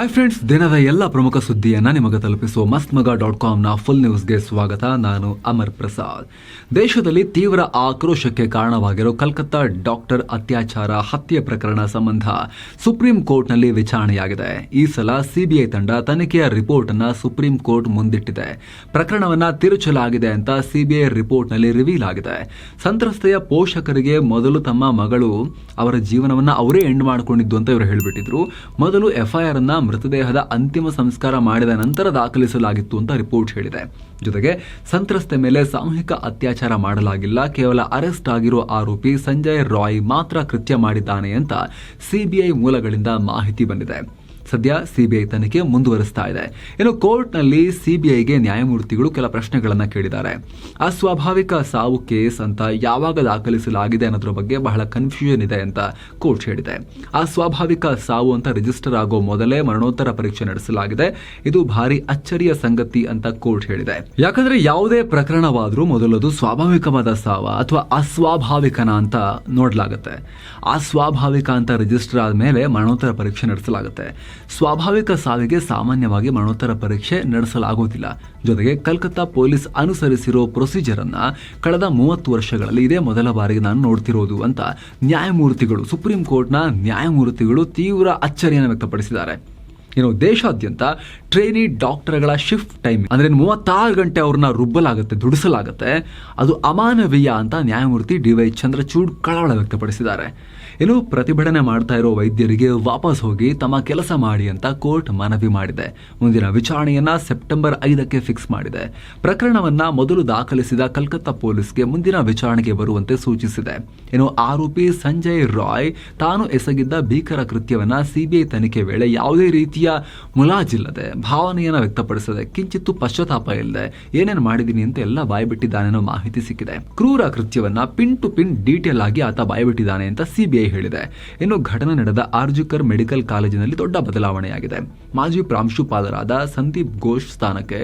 Hi friends ದಿನದ ಎಲ್ಲ ಪ್ರಮುಖ ಸುದ್ದಿಯನ್ನ ನಿಮಗೆ ತಲುಪಿಸುವ ಮಸ್ತ್ ಮಗ ಡಾಟ್ ಕಾಮ್ನ ಫುಲ್ ನ್ಯೂಸ್ಗೆ ಸ್ವಾಗತ. ನಾನು ಅಮರ್ ಪ್ರಸಾದ್. ದೇಶದಲ್ಲಿ ತೀವ್ರ ಆಕ್ರೋಶಕ್ಕೆ ಕಾರಣವಾಗಿರೋ ಕಲ್ಕತ್ತಾ ಡಾಕ್ಟರ್ ಅತ್ಯಾಚಾರ ಹತ್ಯೆ ಪ್ರಕರಣ ಸಂಬಂಧ ಸುಪ್ರೀಂ ಕೋರ್ಟ್ನಲ್ಲಿ ವಿಚಾರಣೆಯಾಗಿದೆ. ಈ ಸಲ ಸಿಬಿಐ ತಂಡ ತನಿಖೆಯ ರಿಪೋರ್ಟ್ ಅನ್ನ ಸುಪ್ರೀಂ ಕೋರ್ಟ್ ಮುಂದಿಟ್ಟಿದೆ. ಪ್ರಕರಣವನ್ನ ತಿರುಚಲಾಗಿದೆ ಅಂತ ಸಿಬಿಐ ರಿಪೋರ್ಟ್ನಲ್ಲಿ ರಿವೀಲ್ ಆಗಿದೆ. ಸಂತ್ರಸ್ತೆಯ ಪೋಷಕರಿಗೆ ಮೊದಲು ತಮ್ಮ ಮಗಳು ಅವರ ಜೀವನವನ್ನ ಅವರೇ ಎಂಡ್ ಮಾಡಿಕೊಂಡಿದ್ದು ಅಂತ ಇವರು ಹೇಳಿಬಿಟ್ಟಿದ್ರು. ಮೊದಲು ಎಫ್ಐಆರ್ ಅನ್ನ ಮೃತದೇಹದ ಅಂತಿಮ ಸಂಸ್ಕಾರ ಮಾಡಿದ ನಂತರ ದಾಖಲಿಸಲಾಗಿತ್ತು ಅಂತ ರಿಪೋರ್ಟ್ ಹೇಳಿದೆ. ಜೊತೆಗೆ ಸಂತ್ರಸ್ತೆ ಮೇಲೆ ಸಾಮೂಹಿಕ ಅತ್ಯಾಚಾರ ಮಾಡಲಾಗಿಲ್ಲ. ಕೇವಲ ಅರೆಸ್ಟ್ ಆಗಿರೋ ಆರೋಪಿ ಸಂಜಯ್ ರಾಯ್ ಮಾತ್ರ ಕೃತ್ಯ ಮಾಡಿದ್ದಾನೆ ಅಂತ ಸಿಬಿಐ ಮೂಲಗಳಿಂದ ಮಾಹಿತಿ ಬಂದಿದೆ. ಸದ್ಯ ಸಿಬಿಐ ತನಿಖೆ ಮುಂದುವರಿಸ್ತಾ ಇದೆ. ಇನ್ನು ಕೋರ್ಟ್ನಲ್ಲಿ ಸಿಬಿಐಗೆ ನ್ಯಾಯಮೂರ್ತಿಗಳು ಕೆಲ ಪ್ರಶ್ನೆಗಳನ್ನ ಕೇಳಿದ್ದಾರೆ. ಅಸ್ವಾಭಾವಿಕ ಸಾವು ಕೇಸ್ ಅಂತ ಯಾವಾಗ ದಾಖಲಿಸಲಾಗಿದೆ ಅನ್ನೋದ್ರ ಬಗ್ಗೆ ಬಹಳ ಕನ್ಫ್ಯೂಷನ್ ಇದೆ ಅಂತ ಕೋರ್ಟ್ ಹೇಳಿದೆ. ಅಸ್ವಾಭಾವಿಕ ಸಾವು ಅಂತ ರಿಜಿಸ್ಟರ್ ಆಗೋ ಮೊದಲೇ ಮರಣೋತ್ತರ ಪರೀಕ್ಷೆ ನಡೆಸಲಾಗಿದೆ. ಇದು ಭಾರಿ ಅಚ್ಚರಿಯ ಸಂಗತಿ ಅಂತ ಕೋರ್ಟ್ ಹೇಳಿದೆ. ಯಾಕಂದ್ರೆ ಯಾವುದೇ ಪ್ರಕರಣವಾದರೂ ಮೊದಲದು ಸ್ವಾಭಾವಿಕವಾದ ಸಾವ ಅಥವಾ ಅಸ್ವಾಭಾವಿಕನ ಅಂತ ನೋಡಲಾಗುತ್ತೆ. ಅಸ್ವಾಭಾವಿಕ ಅಂತ ರಿಜಿಸ್ಟರ್ ಆದ್ಮೇಲೆ ಮರಣೋತ್ತರ ಪರೀಕ್ಷೆ ನಡೆಸಲಾಗುತ್ತೆ. ಸ್ವಾಭಾವಿಕ ಸಾವಿಗೆ ಸಾಮಾನ್ಯವಾಗಿ ಮರಣೋತ್ತರ ಪರೀಕ್ಷೆ ನಡೆಸಲಾಗುವುದಿಲ್ಲ. ಜೊತೆಗೆ ಕಲ್ಕತ್ತಾ ಪೊಲೀಸ್ ಅನುಸರಿಸಿರೋ ಪ್ರೊಸೀಜರ್ ಅನ್ನ ಕಳೆದ ಮೂವತ್ತು ವರ್ಷಗಳಲ್ಲಿ ಇದೇ ಮೊದಲ ಬಾರಿಗೆ ನಾನು ನೋಡ್ತಿರೋದು ಅಂತ ನ್ಯಾಯಮೂರ್ತಿಗಳು, ಸುಪ್ರೀಂ ಕೋರ್ಟ್ನ ನ್ಯಾಯಮೂರ್ತಿಗಳು ತೀವ್ರ ಅಚ್ಚರಿಯನ್ನು ವ್ಯಕ್ತಪಡಿಸಿದ್ದಾರೆ. ಇನ್ನು ದೇಶಾದ್ಯಂತ ಟ್ರೈನಿ ಡಾಕ್ಟರ್ಗಳ ಶಿಫ್ಟ್ ಟೈಮ್ ಅಂದರೆ ಮೂವತ್ತಾರು ಗಂಟೆ ಅವ್ರನ್ನ ರುಬ್ಬಲಾಗುತ್ತೆ, ದುಡಿಸಲಾಗುತ್ತೆ. ಅದು ಅಮಾನವೀಯ ಅಂತ ನ್ಯಾಯಮೂರ್ತಿ ಡಿ ವೈ ಚಂದ್ರಚೂಡ್ ಕಳವಳ ವ್ಯಕ್ತಪಡಿಸಿದ್ದಾರೆ. ಇನ್ನು ಪ್ರತಿಭಟನೆ ಮಾಡ್ತಾ ಇರೋ ವೈದ್ಯರಿಗೆ ವಾಪಸ್ ಹೋಗಿ ತಮ್ಮ ಕೆಲಸ ಮಾಡಿ ಅಂತ ಕೋರ್ಟ್ ಮನವಿ ಮಾಡಿದೆ. ಮುಂದಿನ ವಿಚಾರಣೆಯನ್ನ ಸೆಪ್ಟೆಂಬರ್ ಐದಕ್ಕೆ ಫಿಕ್ಸ್ ಮಾಡಿದೆ. ಪ್ರಕರಣವನ್ನ ಮೊದಲು ದಾಖಲಿಸಿದ ಕಲ್ಕತ್ತಾ ಪೊಲೀಸ್ಗೆ ಮುಂದಿನ ವಿಚಾರಣೆಗೆ ಬರುವಂತೆ ಸೂಚಿಸಿದೆ. ಇನ್ನು ಆರೋಪಿ ಸಂಜಯ್ ರಾಯ್ ತಾನು ಎಸಗಿದ್ದ ಭೀಕರ ಕೃತ್ಯವನ್ನ ಸಿಬಿಐ ತನಿಖೆ ವೇಳೆ ಯಾವುದೇ ರೀತಿಯ ಮುಲಾಜಿಲ್ಲದೆ ಭಾವನೆಯನ್ನ ವ್ಯಕ್ತಪಡಿಸದೆ, ಕಿಂಚಿತ್ತು ಪಶ್ಚಾತ್ತಾಪ ಇಲ್ಲದೆ ಏನೇನು ಮಾಡಿದ್ದೀನಿ ಅಂತ ಎಲ್ಲ ಬಾಯ್ಬಿಟ್ಟಿದ್ದಾನೆ ಅನ್ನೋ ಮಾಹಿತಿ ಸಿಕ್ಕಿದೆ. ಕ್ರೂರ ಕೃತ್ಯವನ್ನ ಪಿನ್ ಟು ಪಿನ್ ಡೀಟೇಲ್ ಆಗಿ ಆತ ಬಾಯ್ಬಿಟ್ಟಿದ್ದಾನೆ ಅಂತ ಸಿಬಿಐ ಹೇಳಿದೆ. ಇನ್ನು ಘಟನೆ ನಡೆದ ಆರ್ಜುಕರ್ ಮೆಡಿಕಲ್ ಕಾಲೇಜಿನಲ್ಲಿ ದೊಡ್ಡ ಬದಲಾವಣೆಯಾಗಿದೆ. ಮಾಜಿ ಪ್ರಾಂಶುಪಾಲರಾದ ಸಂದೀಪ್ ಘೋಷ್ ಸ್ಥಾನಕ್ಕೆ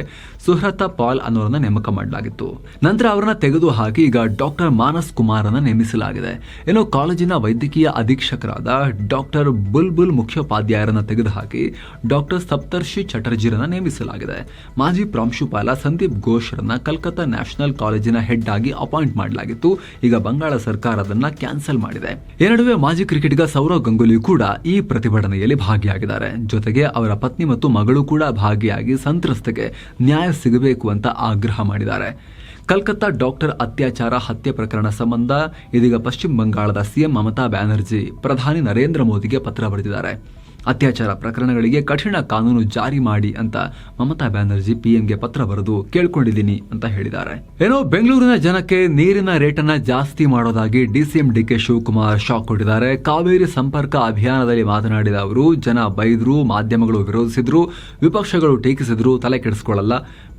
ಸುಹ್ರತ ಪಾಲ್ ಅನ್ನೋರನ್ನ ನೇಮಕ ಮಾಡಲಾಗಿತ್ತು. ನಂತರ ಅವರನ್ನ ತೆಗೆದು ಹಾಕಿ ಈಗ ಡಾಕ್ಟರ್ ಮಾನಸ್ ಕುಮಾರನ್ನ ನೇಮಿಸಲಾಗಿದೆ. ಇನ್ನು ಕಾಲೇಜಿನ ವೈದ್ಯಕೀಯ ಅಧೀಕ್ಷಕರಾದ ಡಾಕ್ಟರ್ ಬುಲ್ಬುಲ್ ಮುಖ್ಯೋಪಾಧ್ಯಾಯರನ್ನ ತೆಗೆದುಹಾಕಿ ಡಾಕ್ಟರ್ ಸಪ್ತರ್ಷಿ ಚಟರ್ಜಿರನ್ನ ನೇಮಿಸಲಾಗಿದೆ. ಮಾಜಿ ಪ್ರಾಂಶುಪಾಲ ಸಂದೀಪ್ ಘೋಷ್ರನ್ನ ಕಲ್ಕತ್ತಾ ನ್ಯಾಷನಲ್ ಕಾಲೇಜಿನ ಹೆಡ್ ಆಗಿ ಅಪಾಯಿಂಟ್ ಮಾಡಲಾಗಿತ್ತು. ಈಗ ಬಂಗಾಳ ಸರ್ಕಾರ ಅದನ್ನ ಕ್ಯಾನ್ಸಲ್ ಮಾಡಿದೆ. ಈ ನಡುವೆ ಮಾಜಿ ಕ್ರಿಕೆಟಿಗ ಸೌರವ್ ಗಂಗೂಲಿ ಕೂಡ ಈ ಪ್ರತಿಭಟನೆಯಲ್ಲಿ ಭಾಗಿಯಾಗಿದ್ದಾರೆ. ಜೊತೆಗೆ ಅವರ ಪತ್ನಿ ಮತ್ತು ಮಗಳು ಕೂಡ ಭಾಗಿಯಾಗಿ ಸಂತ್ರಸ್ತೆಗೆ ನ್ಯಾಯ ಸಿಗಬೇಕು ಅಂತ ಆಗ್ರಹ ಮಾಡಿದ್ದಾರೆ. ಕಲ್ಕತ್ತಾ ಡಾಕ್ಟರ್ ಅತ್ಯಾಚಾರ ಹತ್ಯೆ ಪ್ರಕರಣ ಸಂಬಂಧ ಇದೀಗ ಪಶ್ಚಿಮ ಬಂಗಾಳದ ಸಿಎಂ ಮಮತಾ ಬ್ಯಾನರ್ಜಿ, ಪ್ರಧಾನಿ ನರೇಂದ್ರ ಮೋದಿಗೆ ಪತ್ರ ಬರೆದಿದ್ದಾರೆ. ಅತ್ಯಾಚಾರ ಪ್ರಕರಣಗಳಿಗೆ ಕಠಿಣ ಕಾನೂನು ಜಾರಿ ಮಾಡಿ ಅಂತ ಮಮತಾ ಬ್ಯಾನರ್ಜಿ ಪಿಎಂಗೆ ಪತ್ರ ಬರೆದು ಕೇಳ್ಕೊಂಡಿದ್ದೀನಿ ಅಂತ ಹೇಳಿದ್ದಾರೆ. ಏನೋ ಬೆಂಗಳೂರಿನ ಜನಕ್ಕೆ ನೀರಿನ ರೇಟನ್ನ ಜಾಸ್ತಿ ಮಾಡೋದಾಗಿ ಡಿಸಿಎಂ ಡಿಕೆ ಶಿವಕುಮಾರ್ ಶಾಕ್ ಕೊಟ್ಟಿದ್ದಾರೆ. ಕಾವೇರಿ ಸಂಪರ್ಕ ಅಭಿಯಾನದಲ್ಲಿ ಮಾತನಾಡಿದ ಅವರು, ಜನ ಬೈದ್ರು, ಮಾಧ್ಯಮಗಳು ವಿರೋಧಿಸಿದ್ರು, ವಿಪಕ್ಷಗಳು ಟೀಕಿಸಿದ್ರು, ತಲೆ ಕೆಡಿಸ್ಕೊಳ್ಳಲ್ಲ.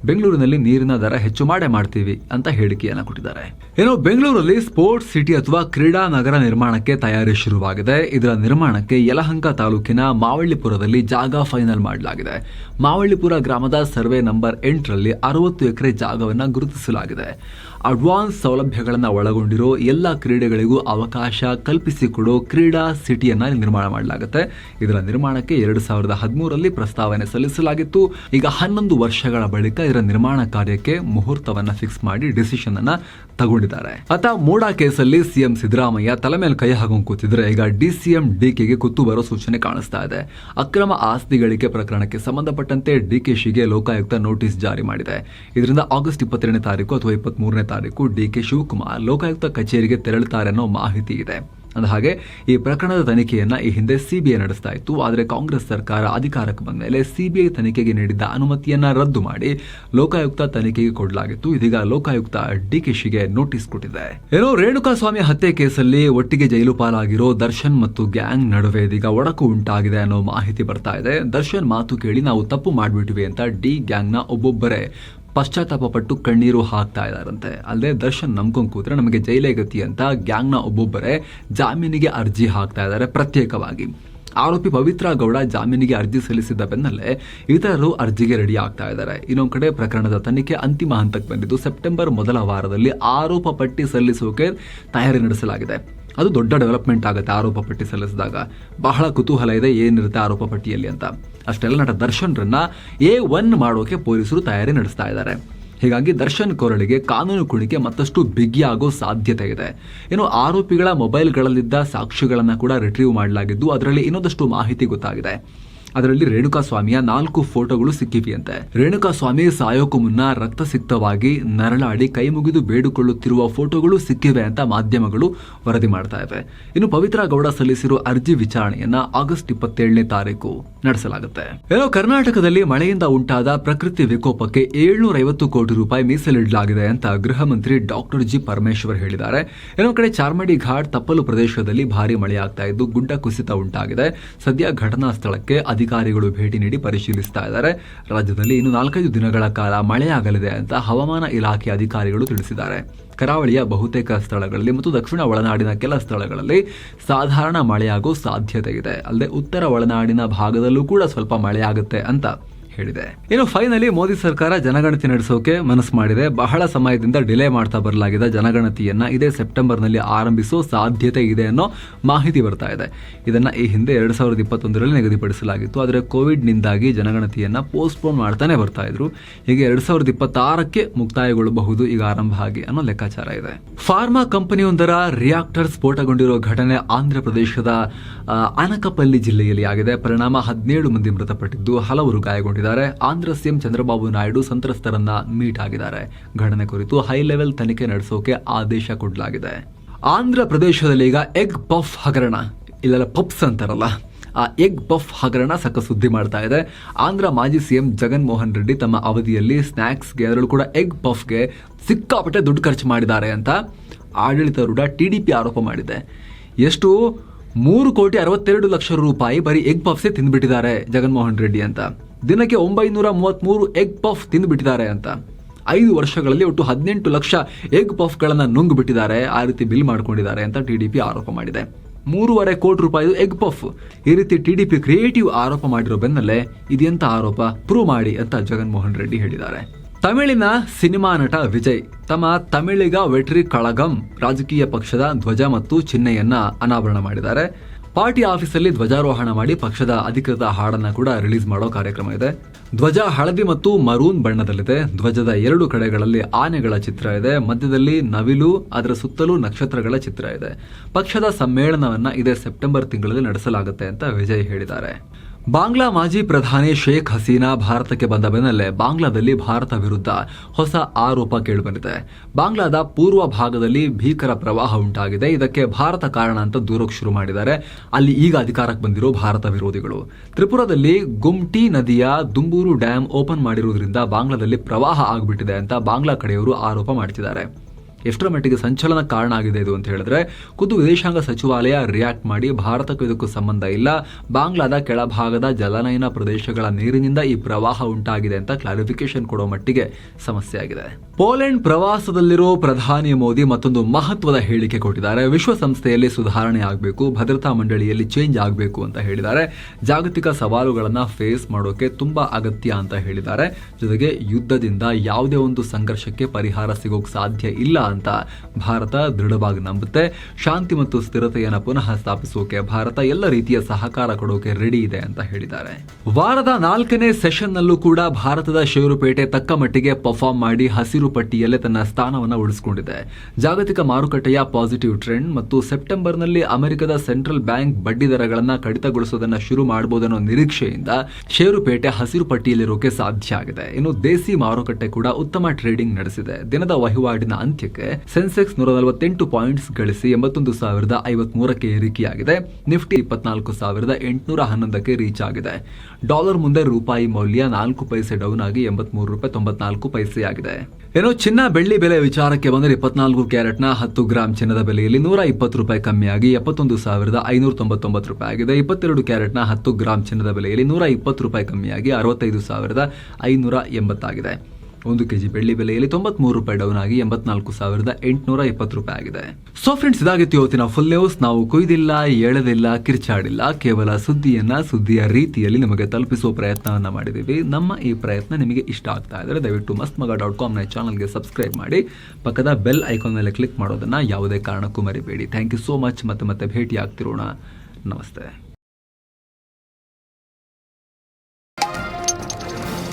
ಬೆಂಗಳೂರಿನಲ್ಲಿ ನೀರಿನ ದರ ಹೆಚ್ಚು ಮಾಡೇ ಮಾಡ್ತೀವಿ ಅಂತ ಹೇಳಿಕೆಯನ್ನು ಕೊಟ್ಟಿದ್ದಾರೆ. ಏನು ಬೆಂಗಳೂರಲ್ಲಿ ಸ್ಪೋರ್ಟ್ಸ್ ಸಿಟಿ ಅಥವಾ ಕ್ರೀಡಾ ನಗರ ನಿರ್ಮಾಣಕ್ಕೆ ತಯಾರಿ ಶುರುವಾಗಿದೆ. ಇದರ ನಿರ್ಮಾಣಕ್ಕೆ ಯಲಹಂಕ ತಾಲೂಕಿನ ಮಾವಳ್ಳಿಪುರದಲ್ಲಿ ಜಾಗ ಫೈನಲ್ ಮಾಡಲಾಗಿದೆ. ಮಾವಳ್ಳಿಪುರ ಗ್ರಾಮದ ಸರ್ವೆ ನಂಬರ್ ಎಂಟರಲ್ಲಿ ಅರವತ್ತು ಎಕರೆ ಜಾಗವನ್ನು ಗುರುತಿಸಲಾಗಿದೆ. ಅಡ್ವಾನ್ಸ್ ಸೌಲಭ್ಯಗಳನ್ನು ಒಳಗೊಂಡಿರೋ ಎಲ್ಲ ಕ್ರೀಡೆಗಳಿಗೂ ಅವಕಾಶ ಕಲ್ಪಿಸಿಕೊಡೋ ಕ್ರೀಡಾ ಸಿಟಿಯನ್ನು ನಿರ್ಮಾಣ ಮಾಡಲಾಗುತ್ತೆ. ಇದರ ನಿರ್ಮಾಣಕ್ಕೆ ಎರಡು ಸಾವಿರದ ಹದಿಮೂರರಲ್ಲಿ ಪ್ರಸ್ತಾವನೆ ಸಲ್ಲಿಸಲಾಗಿತ್ತು. ಈಗ ಹನ್ನೊಂದು ವರ್ಷಗಳ ಬಳಿಕ ಇದರ ನಿರ್ಮಾಣ ಕಾರ್ಯಕ್ಕೆ ಮುಹೂರ್ತವನ್ನ ಫಿಕ್ಸ್ ಮಾಡಿ ಡಿಸಿಷನ್ ಅನ್ನ ತಗೊಂಡಿದ್ದಾರೆ. ಅತ ಮೋಡಾ ಕೇಸಲ್ಲಿ ಸಿಎಂ ಸಿದ್ದರಾಮಯ್ಯ ತಲೆ ಮೇಲೆ ಕೈ ಹಾಕೊಂಡು ಕೂತಿದ್ರೆ ಈಗ ಡಿಸಿಎಂ ಡಿಕೆಗೆ ಕುತ್ತು ಬರೋ ಸೂಚನೆ ಕಾಣಿಸ್ತಾ ಇದೆ. ಅಕ್ರಮ ಆಸ್ತಿ ಗಳಿಕೆ ಪ್ರಕರಣಕ್ಕೆ ಸಂಬಂಧಪಟ್ಟಂತೆ ಡಿಕೆಶಿಗೆ ಲೋಕಾಯುಕ್ತ ನೋಟಿಸ್ ಜಾರಿ ಮಾಡಿದೆ. ಇದರಿಂದ ಆಗಸ್ಟ್ ಇಪ್ಪತ್ತೆರಡನೇ ತಾರೀಕು ಅಥವಾ ಇಪ್ಪತ್ತ್ ಮೂರನೇ ತಾರೀಕು ಡಿಕೆ ಶಿವಕುಮಾರ್ ಲೋಕಾಯುಕ್ತ ಕಚೇರಿಗೆ ತೆರಳುತ್ತಾರೆ ಅನ್ನೋ ಮಾಹಿತಿ ಇದೆ. ಹಾಗೆ ಈ ಪ್ರಕರಣದ ತನಿಖೆಯನ್ನ ಈ ಹಿಂದೆ ಸಿಬಿಐ ನಡೆಸ್ತಾ ಇತ್ತು. ಆದರೆ ಕಾಂಗ್ರೆಸ್ ಸರ್ಕಾರ ಅಧಿಕಾರಕ್ಕೆ ಬಂದ ಮೇಲೆ ಸಿಬಿಐ ತನಿಖೆಗೆ ನೀಡಿದ್ದ ಅನುಮತಿಯನ್ನ ರದ್ದು ಮಾಡಿ ಲೋಕಾಯುಕ್ತ ತನಿಖೆಗೆ ಕೊಡಲಾಗಿತ್ತು. ಇದೀಗ ಲೋಕಾಯುಕ್ತ ಡಿಕೆಶಿಗೆ ನೋಟಿಸ್ ಕೊಟ್ಟಿದೆ. ಏನೋ ರೇಣುಕಾ ಸ್ವಾಮಿ ಹತ್ಯೆ ಕೇಸಲ್ಲಿ ಒಟ್ಟಿಗೆ ಜೈಲು ಪಾಲಾಗಿರೋ ದರ್ಶನ್ ಮತ್ತು ಗ್ಯಾಂಗ್ ನಡುವೆ ಇದೀಗ ಒಡಕು ಉಂಟಾಗಿದೆ ಅನ್ನೋ ಮಾಹಿತಿ ಬರ್ತಾ ಇದೆ. ದರ್ಶನ್ ಮಾತು ಕೇಳಿ ನಾವು ತಪ್ಪು ಮಾಡ್ಬಿಟ್ವಿ ಅಂತ ಡಿ ಗ್ಯಾಂಗ್ನ ಒಬ್ಬೊಬ್ಬರೇ ಪಶ್ಚಾತ್ತಾಪ ಪಟ್ಟು ಕಣ್ಣೀರು ಹಾಕ್ತಾ ಇದ್ದಾರಂತೆ. ಅಲ್ಲದೆ ದರ್ಶನ್ ನಂಬ್ಕೊಂಡು ಕೂತ್ರೆ ನಮಗೆ ಜೈಲೇ ಗತಿ ಅಂತ ಗ್ಯಾಂಗ್ನ ಒಬ್ಬೊಬ್ಬರೇ ಜಾಮೀನಿಗೆ ಅರ್ಜಿ ಹಾಕ್ತಾ ಇದ್ದಾರೆ ಪ್ರತ್ಯೇಕವಾಗಿ. ಆರೋಪಿ ಪವಿತ್ರ ಗೌಡ ಜಾಮೀನಿಗೆ ಅರ್ಜಿ ಸಲ್ಲಿಸಿದ್ದ ಬೆನ್ನಲ್ಲೇ ಇತರರು ಅರ್ಜಿಗೆ ರೆಡಿ ಆಗ್ತಾ ಇದ್ದಾರೆ. ಇನ್ನೊಂದು ಕಡೆ ಪ್ರಕರಣದ ತನಿಖೆ ಅಂತಿಮ ಹಂತಕ್ಕೆ ಬಂದಿದ್ದು, ಸೆಪ್ಟೆಂಬರ್ ಮೊದಲ ವಾರದಲ್ಲಿ ಆರೋಪ ಪಟ್ಟಿ ಸಲ್ಲಿಸೋಕೆ ತಯಾರಿ ನಡೆಸಲಾಗಿದೆ. ಅದು ದೊಡ್ಡ ಡೆವಲಪ್ಮೆಂಟ್ ಆಗುತ್ತೆ ಆರೋಪ ಪಟ್ಟಿ ಸಲ್ಲಿಸಿದಾಗ. ಬಹಳ ಕುತೂಹಲ ಇದೆ, ಏನಿರುತ್ತೆ ಆರೋಪ ಪಟ್ಟಿಯಲ್ಲಿ ಅಂತ. ಅಷ್ಟೆಲ್ಲ ನಟ ದರ್ಶನ್ರನ್ನ ಎ ಒನ್ ಮಾಡೋಕೆ ಪೊಲೀಸರು ತಯಾರಿ ನಡೆಸ್ತಾ ಇದ್ದಾರೆ. ಹೀಗಾಗಿ ದರ್ಶನ್ ಕೊರಳಿಗೆ ಕಾನೂನು ಕುಣಿಕೆ ಮತ್ತಷ್ಟು ಬಿಗಿಯಾಗೋ ಸಾಧ್ಯತೆ ಇದೆ. ಏನು ಆರೋಪಿಗಳ ಮೊಬೈಲ್ಗಳಲ್ಲಿದ್ದ ಸಾಕ್ಷಿಗಳನ್ನು ಕೂಡ ರಿಟ್ರೀವ್ ಮಾಡಲಾಗಿದ್ದು, ಅದರಲ್ಲಿ ಇನ್ನೊಂದಷ್ಟು ಮಾಹಿತಿ ಗೊತ್ತಾಗಿದೆ. ಅದರಲ್ಲಿ ರೇಣುಕಾ ಸ್ವಾಮಿಯ ನಾಲ್ಕು ಫೋಟೋಗಳು ಸಿಕ್ಕಿವೆಯಂತೆ. ರೇಣುಕಾ ಸ್ವಾಮಿ ಸಾಯೋಕು ಮುನ್ನ ರಕ್ತಸಿಕ್ತವಾಗಿ ನರಳಾಡಿ ಕೈ ಮುಗಿದು ಬೇಡಿಕೊಳ್ಳುತ್ತಿರುವ ಫೋಟೋಗಳು ಸಿಕ್ಕಿವೆ ಅಂತ ಮಾಧ್ಯಮಗಳು ವರದಿ ಮಾಡ್ತಾ ಇವೆ. ಇನ್ನು ಪವಿತ್ರ ಗೌಡ ಸಲ್ಲಿಸಿರುವ ಅರ್ಜಿ ವಿಚಾರಣೆಯನ್ನ ಆಗಸ್ಟ್ ಇಪ್ಪತ್ತೇಳನೇ ತಾರೀಕು ನಡೆಸಲಾಗುತ್ತೆ. ಏನೋ ಕರ್ನಾಟಕದಲ್ಲಿ ಮಳೆಯಿಂದ ಉಂಟಾದ ಪ್ರಕೃತಿ ವಿಕೋಪಕ್ಕೆ ಏಳ್ನೂರ ಐವತ್ತು ಕೋಟಿ ರೂಪಾಯಿ ಮೀಸಲಿಡಲಾಗಿದೆ ಅಂತ ಗೃಹ ಮಂತ್ರಿ ಡಾಕ್ಟರ್ ಜಿ ಪರಮೇಶ್ವರ್ ಹೇಳಿದ್ದಾರೆ. ಏನೋ ಕಡೆ ಚಾರ್ಮಡಿ ಘಾಟ್ ತಪ್ಪಲು ಪ್ರದೇಶದಲ್ಲಿ ಭಾರಿ ಮಳೆಯಾಗ್ತಾ ಇದ್ದು ಗುಡ್ಡ ಕುಸಿತ ಉಂಟಾಗಿದೆ. ಸದ್ಯ ಘಟನಾ ಸ್ಥಳಕ್ಕೆ ಅಧಿಕಾರಿಗಳು ಭೇಟಿ ನೀಡಿ ಪರಿಶೀಲಿಸ್ತಾ ಇದ್ದಾರೆ. ರಾಜ್ಯದಲ್ಲಿ ಇನ್ನು ನಾಲ್ಕೈದು ದಿನಗಳ ಕಾಲ ಮಳೆಯಾಗಲಿದೆ ಅಂತ ಹವಾಮಾನ ಇಲಾಖೆ ಅಧಿಕಾರಿಗಳು ತಿಳಿಸಿದ್ದಾರೆ. ಕರಾವಳಿಯ ಬಹುತೇಕ ಸ್ಥಳಗಳಲ್ಲಿ ಮತ್ತು ದಕ್ಷಿಣ ಒಳನಾಡಿನ ಕೆಲ ಸ್ಥಳಗಳಲ್ಲಿ ಸಾಧಾರಣ ಮಳೆಯಾಗೋ ಸಾಧ್ಯತೆ ಇದೆ ಅಲ್ಲದೆ ಉತ್ತರ ಒಳನಾಡಿನ ಭಾಗದಲ್ಲೂ ಕೂಡ ಸ್ವಲ್ಪ ಮಳೆಯಾಗುತ್ತೆ ಅಂತ ಹೇಳಿದೆ. ಇನ್ನು ಫೈನಲಿ ಮೋದಿ ಸರ್ಕಾರ ಜನಗಣತಿ ನಡೆಸೋಕೆ ಮನಸ್ಸು ಮಾಡಿದೆ. ಬಹಳ ಸಮಯದಿಂದ ಡಿಲೇ ಮಾಡ್ತಾ ಬರಲಾಗಿದೆ ಜನಗಣತಿಯನ್ನ. ಇದೇ ಸೆಪ್ಟೆಂಬರ್ನಲ್ಲಿ ಆರಂಭಿಸೋ ಸಾಧ್ಯತೆ ಇದೆ ಅನ್ನೋ ಮಾಹಿತಿ ಬರ್ತಾ ಇದೆ. ಇದನ್ನ ಈ ಹಿಂದೆ ಎರಡ್ ಸಾವಿರದ ಇಪ್ಪತ್ತೊಂದರಲ್ಲಿ ನಿಗದಿಪಡಿಸಲಾಗಿತ್ತು. ಆದರೆ ಕೋವಿಡ್ ನಿಂದಾಗಿ ಜನಗಣತಿಯನ್ನ ಪೋಸ್ಟ್ಪೋನ್ ಮಾಡ್ತಾನೆ ಬರ್ತಾ ಇದ್ರು. ಹೀಗೆ ಎರಡ್ ಸಾವಿರದ ಇಪ್ಪತ್ತಾರಕ್ಕೆ ಮುಕ್ತಾಯಗೊಳ್ಳಬಹುದು ಈಗ ಆರಂಭ ಆಗಿ ಅನ್ನೋ ಲೆಕ್ಕಾಚಾರ ಇದೆ. ಫಾರ್ಮಾ ಕಂಪನಿಯೊಂದರ ರಿಯಾಕ್ಟರ್ ಸ್ಫೋಟಗೊಂಡಿರುವ ಘಟನೆ ಆಂಧ್ರ ಪ್ರದೇಶದ ಅನಕಪಲ್ಲಿ ಜಿಲ್ಲೆಯಲ್ಲಿ ಆಗಿದೆ. ಪರಿಣಾಮ ಹದಿನೇಳು ಮಂದಿ ಮೃತಪಟ್ಟಿದ್ದು ಹಲವರು ಗಾಯಗೊಂಡಿದ್ದಾರೆ. ಆಂಧ್ರ ಸಿಎಂ ಚಂದ್ರಬಾಬು ನಾಯ್ಡು ಸಂತ್ರಸ್ತರನ್ನ ಮೀಟ್ ಆಗಿದ್ದಾರೆ. ಘಟನೆ ಕುರಿತು ಹೈ ಲೆವೆಲ್ ತನಿಖೆ ನಡೆಸೋಕೆ ಆದೇಶ ಕೊಡಲಾಗಿದೆ. ಆಂಧ್ರ ಪ್ರದೇಶದಲ್ಲಿ ಈಗ ಎಗ್ ಪಫ್ ಹಗರಣ. ಇಲ್ಲೆಲ್ಲ ಪಪ್ಸ್ ಅಂತಾರಲ್ಲ, ಆ ಎಗ್ ಬಫ್ ಹಗರಣ ಸಕ್ಕ ಸುದ್ದಿ ಮಾಡ್ತಾ ಇದೆ. ಆಂಧ್ರ ಮಾಜಿ ಸಿಎಂ ಜಗನ್ ಮೋಹನ್ ರೆಡ್ಡಿ ತಮ್ಮ ಅವಧಿಯಲ್ಲಿ ಸ್ನ್ಯಾಕ್ಸ್ಗೆ ಅದರಲ್ಲೂ ಕೂಡ ಎಗ್ ಪಫ್ಗೆ ಸಿಕ್ಕಾಪಟ್ಟೆ ದುಡ್ಡು ಖರ್ಚು ಮಾಡಿದ್ದಾರೆ ಅಂತ ಆಡಳಿತಾರೂಢ ಟಿ ಡಿ ಪಿ ಆರೋಪ ಮಾಡಿದೆ. ಎಷ್ಟು? ಮೂರು ಕೋಟಿ ಅರವತ್ತೆರಡು ಲಕ್ಷ ರೂಪಾಯಿ ಬರೀ ಎಗ್ ಪಫ್ಸೇ ತಿಂದ್ಬಿಟ್ಟಿದ್ದಾರೆ ಜಗನ್ಮೋಹನ್ ರೆಡ್ಡಿ ಅಂತ. ದಿನಕ್ಕೆ ಒಂಬೈನೂರ ಮೂವತ್ತ್ಮೂರು ಎಗ್ ಪಫ್ ತಿಂದುಬಿಟ್ಟಿದ್ದಾರೆ ಅಂತ. ಐದು ವರ್ಷಗಳಲ್ಲಿ ಒಟ್ಟು ಹದಿನೆಂಟು ಲಕ್ಷ ಎಗ್ ಪಫ್ಗಳನ್ನು ನುಂಗು ಬಿಟ್ಟಿದ್ದಾರೆ ಆ ರೀತಿ ಬಿಲ್ ಮಾಡ್ಕೊಂಡಿದ್ದಾರೆ ಅಂತ ಟಿ ಡಿ ಪಿ ಆರೋಪ ಮಾಡಿದೆ. ಮೂರುವರೆ ಕೋಟಿ ರೂಪಾಯಿ ಎಗ್ ಪಫ್. ಈ ರೀತಿ ಟಿ ಡಿ ಪಿ ಕ್ರಿಯೇಟಿವ್ ಆರೋಪ ಮಾಡಿರೋ ಬೆನ್ನಲ್ಲೇ ಇದೆಂಥ ಆರೋಪ? ಪ್ರೂವ್ ಮಾಡಿ ಅಂತ ಜಗನ್ಮೋಹನ್ ರೆಡ್ಡಿ ಹೇಳಿದ್ದಾರೆ. ತಮಿಳಿನ ಸಿನಿಮಾ ನಟ ವಿಜಯ್ ತಮ್ಮ ತಮಿಳಿಗ ವೆಟ್ರಿ ಕಳಗಂ ರಾಜಕೀಯ ಪಕ್ಷದ ಧ್ವಜ ಮತ್ತು ಚಿಹ್ನೆಯನ್ನ ಅನಾವರಣ ಮಾಡಿದ್ದಾರೆ. ಪಾರ್ಟಿ ಆಫೀಸಲ್ಲಿ ಧ್ವಜಾರೋಹಣ ಮಾಡಿ ಪಕ್ಷದ ಅಧಿಕೃತ ಹಾಡನ್ನ ಕೂಡ ರಿಲೀಸ್ ಮಾಡೋ ಕಾರ್ಯಕ್ರಮ ಇದೆ. ಧ್ವಜ ಹಳದಿ ಮತ್ತು ಮರೂನ್ ಬಣ್ಣದಲ್ಲಿದೆ. ಧ್ವಜದ ಎರಡು ಕಡೆಗಳಲ್ಲಿ ಆನೆಗಳ ಚಿತ್ರ ಇದೆ. ಮಧ್ಯದಲ್ಲಿ ನವಿಲು, ಅದರ ಸುತ್ತಲೂ ನಕ್ಷತ್ರಗಳ ಚಿತ್ರ ಇದೆ. ಪಕ್ಷದ ಸಮ್ಮೇಳನವನ್ನ ಇದೇ ಸೆಪ್ಟೆಂಬರ್ ತಿಂಗಳಲ್ಲಿ ನಡೆಸಲಾಗುತ್ತೆ ಅಂತ ವಿಜಯ್ ಹೇಳಿದ್ದಾರೆ. ಬಾಂಗ್ಲಾ ಮಾಜಿ ಪ್ರಧಾನಿ ಶೇಖ್ ಹಸೀನಾ ಭಾರತಕ್ಕೆ ಬಂದ ಬೆನ್ನಲ್ಲೇ ಬಾಂಗ್ಲಾದಲ್ಲಿ ಭಾರತ ವಿರುದ್ಧ ಹೊಸ ಆರೋಪ ಕೇಳಿಬಂದಿದೆ. ಬಾಂಗ್ಲಾದ ಪೂರ್ವ ಭಾಗದಲ್ಲಿ ಭೀಕರ ಪ್ರವಾಹ ಉಂಟಾಗಿದೆ. ಇದಕ್ಕೆ ಭಾರತ ಕಾರಣ ಅಂತ ದೂರಕ್ಕೆ ಶುರು ಮಾಡಿದ್ದಾರೆ. ಅಲ್ಲಿ ಈಗ ಅಧಿಕಾರಕ್ಕೆ ಬಂದಿರೋ ಭಾರತ ವಿರೋಧಿಗಳು. ತ್ರಿಪುರದಲ್ಲಿ ಗುಮ್ಟಿ ನದಿಯ ದುಂಬೂರು ಡ್ಯಾಂ ಓಪನ್ ಮಾಡಿರುವುದರಿಂದ ಬಾಂಗ್ಲಾದಲ್ಲಿ ಪ್ರವಾಹ ಆಗಿಬಿಟ್ಟಿದೆ ಅಂತ ಬಾಂಗ್ಲಾ ಕಡೆಯವರು ಆರೋಪ ಮಾಡ್ತಿದ್ದಾರೆ. ಎಷ್ಟರ ಮಟ್ಟಿಗೆ ಸಂಚಲನ ಕಾರಣ ಆಗಿದೆ ಇದು ಅಂತ ಹೇಳಿದ್ರೆ, ಖುದ್ದು ವಿದೇಶಾಂಗ ಸಚಿವಾಲಯ ರಿಯಾಕ್ಟ್ ಮಾಡಿ ಭಾರತಕ್ಕೂ ಇದಕ್ಕೂ ಸಂಬಂಧ ಇಲ್ಲ. ಬಾಂಗ್ಲಾದ ಕೆಳಭಾಗದ ಜಲನಯನ ಪ್ರದೇಶಗಳ ನೀರಿನಿಂದ ಈ ಪ್ರವಾಹ ಉಂಟಾಗಿದೆ ಅಂತ ಕ್ಲಾರಿಫಿಕೇಶನ್ ಕೊಡೋ ಮಟ್ಟಿಗೆ ಸಮಸ್ಯೆ ಆಗಿದೆ. ಪೋಲೆಂಡ್ ಪ್ರವಾಸದಲ್ಲಿರೋ ಪ್ರಧಾನಿ ಮೋದಿ ಮತ್ತೊಂದು ಮಹತ್ವದ ಹೇಳಿಕೆ ಕೊಟ್ಟಿದ್ದಾರೆ. ವಿಶ್ವಸಂಸ್ಥೆಯಲ್ಲಿ ಸುಧಾರಣೆ ಆಗಬೇಕು, ಭದ್ರತಾ ಮಂಡಳಿಯಲ್ಲಿ ಚೇಂಜ್ ಆಗಬೇಕು ಅಂತ ಹೇಳಿದ್ದಾರೆ. ಜಾಗತಿಕ ಸವಾಲುಗಳನ್ನು ಫೇಸ್ ಮಾಡೋಕೆ ತುಂಬಾ ಅಗತ್ಯ ಅಂತ ಹೇಳಿದ್ದಾರೆ. ಜೊತೆಗೆ ಯುದ್ಧದಿಂದ ಯಾವುದೇ ಒಂದು ಸಂಘರ್ಷಕ್ಕೆ ಪರಿಹಾರ ಸಿಗೋಕೆ ಸಾಧ್ಯ ಇಲ್ಲ ಅಂತ ಭಾರತ ದೃಢವಾಗಿ ನಂಬುತ್ತೆ. ಶಾಂತಿ ಮತ್ತು ಸ್ಥಿರತೆಯನ್ನು ಪುನಃ ಸ್ಥಾಪಿಸೋಕೆ ಭಾರತ ಎಲ್ಲ ರೀತಿಯ ಸಹಕಾರ ಕೊಡೋಕೆ ರೆಡಿ ಇದೆ ಅಂತ ಹೇಳಿದ್ದಾರೆ. ವಾರದ ನಾಲ್ಕನೇ ಸೆಷನ್ನಲ್ಲೂ ಕೂಡ ಭಾರತದ ಷೇರುಪೇಟೆ ತಕ್ಕ ಮಟ್ಟಿಗೆ ಪರ್ಫಾರ್ಮ್ ಮಾಡಿ ಹಸಿರು ಪಟ್ಟಿಯಲ್ಲೇ ತನ್ನ ಸ್ಥಾನವನ್ನು ಉಳಿಸಿಕೊಂಡಿದೆ. ಜಾಗತಿಕ ಮಾರುಕಟ್ಟೆಯ ಪಾಸಿಟಿವ್ ಟ್ರೆಂಡ್ ಮತ್ತು ಸೆಪ್ಟೆಂಬರ್ನಲ್ಲಿ ಅಮೆರಿಕದ ಸೆಂಟ್ರಲ್ ಬ್ಯಾಂಕ್ ಬಡ್ಡಿ ದರಗಳನ್ನು ಕಡಿತಗೊಳಿಸೋದನ್ನ ಶುರು ಮಾಡಬಹುದನ್ನೋ ನಿರೀಕ್ಷೆಯಿಂದ ಷೇರುಪೇಟೆ ಹಸಿರು ಪಟ್ಟಿಯಲ್ಲಿರೋಕೆ ಸಾಧ್ಯ ಆಗಿದೆ. ಇನ್ನು ದೇಸಿ ಮಾರುಕಟ್ಟೆ ಕೂಡ ಉತ್ತಮ ಟ್ರೇಡಿಂಗ್ ನಡೆಸಿದೆ. ದಿನದ ವಹಿವಾಟಿನ ಅಂತ್ಯಕ್ಕೆ ಸೆನ್ಸೆಕ್ಸ್ ನೂರ ನಲವತ್ತೆಂಟು ಪಾಯಿಂಟ್ಸ್ ಗಳಿಸಿ ಎಂಬತ್ತೊಂದು ಸಾವಿರದ ಐವತ್ಮೂರಕ್ಕೆ ಏರಿಕೆಯಾಗಿದೆ. ನಿಫ್ಟಿ ಇಪ್ಪತ್ನಾಲ್ಕು ಸಾವಿರದ ಎಂಟುನೂರ ಹನ್ನೊಂದಕ್ಕೆ ರೀಚ್ ಆಗಿದೆ. ಡಾಲರ್ ಮುಂದೆ ರೂಪಾಯಿ ಮೌಲ್ಯ ನಾಲ್ಕು ಪೈಸೆ ಡೌನ್ ಆಗಿ ಎಂಬತ್ಮೂರು ರೂಪಾಯಿ ತೊಂಬತ್ನಾಲ್ಕು ಪೈಸೆಯಾಗಿದೆ. ಏನೋ ಚಿನ್ನ ಬೆಳ್ಳಿ ಬೆಲೆ ವಿಚಾರಕ್ಕೆ ಬಂದರೆ ಇಪ್ಪತ್ನಾಲ್ಕು ಕ್ಯಾರೆಟ್ನ ಹತ್ತು ಗ್ರಾಮ್ ಚಿನ್ನದ ಬೆಲೆಯಲ್ಲಿ ನೂರ ಇಪ್ಪತ್ತು ರೂಪಾಯಿ ಕಮ್ಮಿಯಾಗಿ ಎಪ್ಪತ್ತೊಂದು ಸಾವಿರದ ಐನೂರ ತೊಂಬತ್ತೊಂಬತ್ತು ರೂಪಾಯಿ ಆಗಿದೆ. ಇಪ್ಪತ್ತೆರಡು ಕ್ಯಾರೆಟ್ನ ಹತ್ತು ಗ್ರಾಮ್ ಚಿನ್ನದ ಬೆಲೆಯಲ್ಲಿ ನೂರ ಇಪ್ಪತ್ತು ರೂಪಾಯಿ ಕಮ್ಮಿಯಾಗಿ ಅರವತ್ತೈದು ಸಾವಿರದ ಐನೂರ ಎಂಬತ್ತಾಗಿದೆ. ಒಂದು ಕೆಜಿ ಬೆಳ್ಳಿ ಬೆಲೆಯಲ್ಲಿ ತೊಂಬತ್ಮೂರು ರೂಪಾಯಿ ಡೌನ್ ಆಗಿ ಎಂಬತ್ನಾಲ್ಕು ಸಾವಿರದ ಎಂಟುನೂರ ಇಪ್ಪತ್ತು ರೂಪಾಯಿ ಆಗಿದೆ. ಸೊ ಫ್ರೆಂಡ್ಸ್ ಇದಾಗಿತ್ತು ಇವತ್ತಿನ ಫುಲ್ ನ್ಯೂಸ್ ನಾವು ಕುಯ್ದಿಲ್ಲ ಎಳೆದಿಲ್ಲ ಕಿರ್ಚಾಡಿಲ್ಲ. ಕೇವಲ ಸುದ್ದಿಯನ್ನ ಸುದ್ದಿಯ ರೀತಿಯಲ್ಲಿ ನಿಮಗೆ ತಲುಪಿಸುವ ಪ್ರಯತ್ನವನ್ನ ಮಾಡಿದ್ದೀವಿ. ನಮ್ಮ ಈ ಪ್ರಯತ್ನ ನಿಮಗೆ ಇಷ್ಟ ಆಗ್ತಾ ಇದ್ದರೆ ದಯವಿಟ್ಟು ಮಸ್ತ್ ಮಗ ಡಾಟ್ ಕಾಮ್ನ ಚಾನಲ್ಗೆ ಸಬ್ಸ್ಕ್ರೈಬ್ ಮಾಡಿ. ಪಕ್ಕದ ಬೆಲ್ ಐಕಾನ್ ಮೇಲೆ ಕ್ಲಿಕ್ ಮಾಡೋದನ್ನ ಯಾವುದೇ ಕಾರಣಕ್ಕೂ ಮರಿಬೇಡಿ. ಥ್ಯಾಂಕ್ ಯು ಸೋ ಮಚ್ ಮತ್ತೆ ಮತ್ತೆ ಭೇಟಿ ಆಗ್ತಿರೋಣ ನಮಸ್ತೆ.